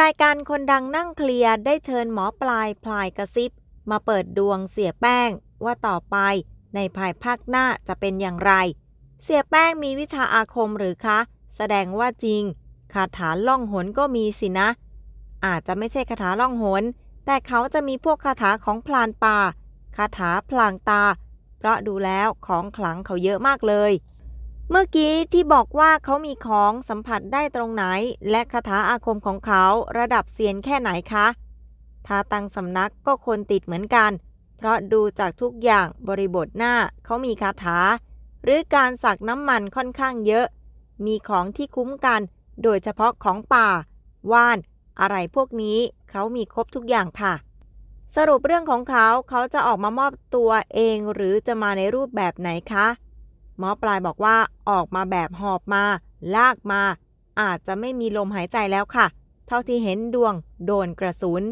รายการคนดังนั่งเคลียร์ได้เชิญหมอปลายพลายกระซิบ มาเปิดดวงเสียแป้งว่าต่อไปในภายภาคหน้าจะเป็นอย่างไร เสียแป้งมีวิชาอาคมหรือคะ แสดงว่าจริงคาถาล่องหนก็มีสินะ อาจจะไม่ใช่คาถาล่องหน แต่เขาจะมีพวกคาถาของพลานป่าคาถาพลางตา เพราะดูแล้วของขลังเขาเยอะมากเลย เมื่อกี้ที่บอกว่าเขามีของสัมผัสได้ตรงไหน และคาถาอาคมของเขาระดับเซียนแค่ไหนคะถ้าตังสำนักก็คนติดเหมือนกัน เพราะดูจากทุกอย่างบริบทหน้าเขามีคาถา หรือการสักน้ำมันค่อนข้างเยอะ มีของที่คุ้มกัน โดยเฉพาะของป่า ว่าน อะไรพวกนี้เขามีครบทุกอย่างค่ะ สรุปเรื่องของเขาเขาจะออกมามอบตัวเองหรือจะมาในรูปแบบไหนคะ หมอปลายบอกว่าออกมาแบบหอบมา ลากมา อาจจะไม่มีลมหายใจแล้วค่ะ เท่าที่เห็นดวงโดนกระสุน